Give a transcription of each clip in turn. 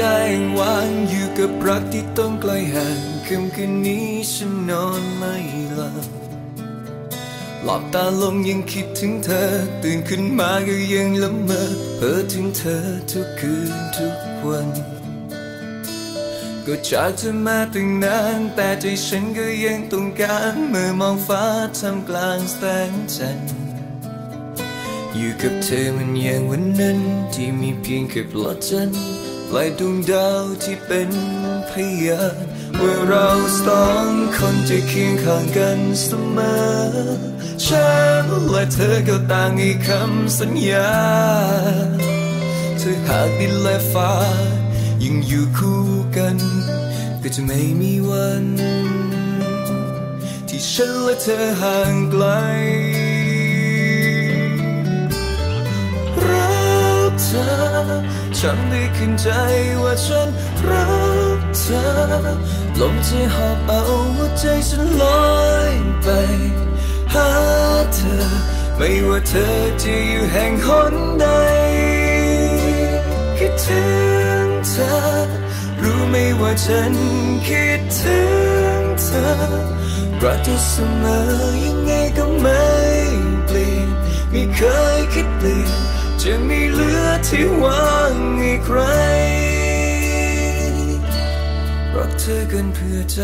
ได้วางอยู่กับรักที่ต้องไกลห่างค่ำคืนนี้ฉันนอนไม่หลับหลับตาลงยังคิดถึงเธอ ตื่นขึ้นมาก็ยังละเมอเพ้อถึงเธอทุกคืนทุกวัน ก็จากเธอมาตั้งนานแต่ใจฉันก็ยังต้องการเมื่อมองฟ้าทำกลางแสงจันทร์อยู่กับเธอมันอย่างวันนั้นที่มีเพียงแค่ปลอดจันทร์ ลายดวงดาวที่เป็นพยานว่าเราสองคนจะเคียงข้างกันเสมอฉันและเธอก็ต่างให้คำสัญญาเธอหากดินและฟ้ายังอยู่คู่กัน ก็จะไม่มีวัน ที่ฉันและเธอห่างไกล จำได้ขึ้นใจว่าฉันรักเธอลมใจหอบเอาหัวใจฉันลอยไป หาเธอ ไม่ว่าเธอจะอยู่แห่งหนใดคิดถึงเธอ รู้ไหมว่าฉันคิดถึงเธอรักเธอเสมอยังไงก็ไม่เปลี่ยนไม่เคยคิดเปลี่ยน จะมีเหลือที่ว่างให้ใคร รักเธอเกันเพื่อใจ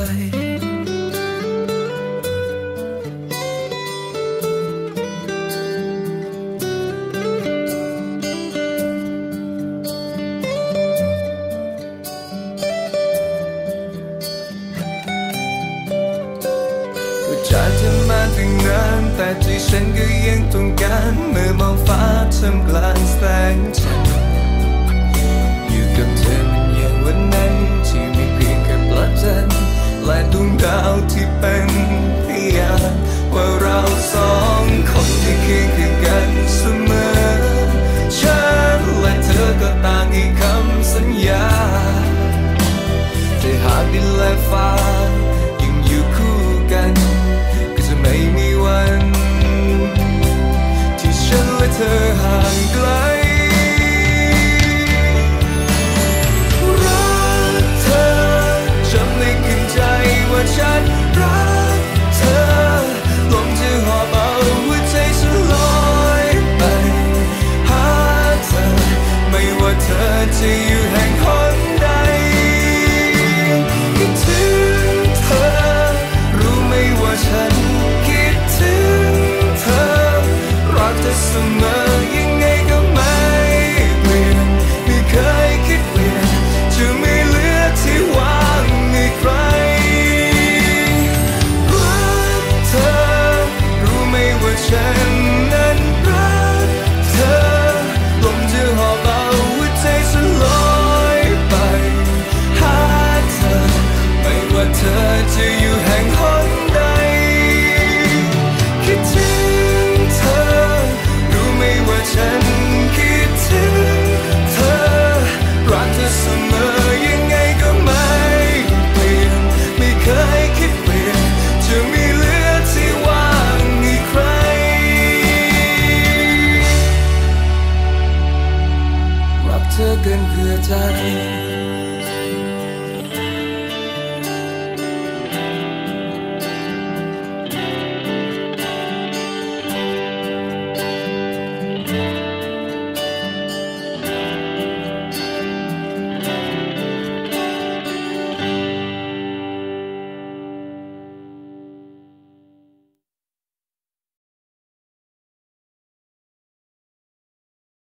เธอมาตั้งนานแต่ใจฉันก็ยังต้องการเมื่อมองฟ้าทำกลางแสงจันทร์อยู่กับเธอมันอย่างวันนั้นที่มีเพียงแค่ปลาจันทร์และดวงดาวที่เป็นพยานว่าเราสองคนที่เคียงข้างกันเสมอฉันและเธอก็ต่างให้คำสัญญาแต่หากดินและฟ้า ธอห่างไกล รักเธอจำได้ขึ้นใจว่าฉันรักเธอลมจะหอบเอาหัวใจฉันลอยไป หาเธอ ไม่ว่าเธอจะอยู่แห่งหนใดคิดถึงเธอ รู้ไหมว่าฉัน the darkness.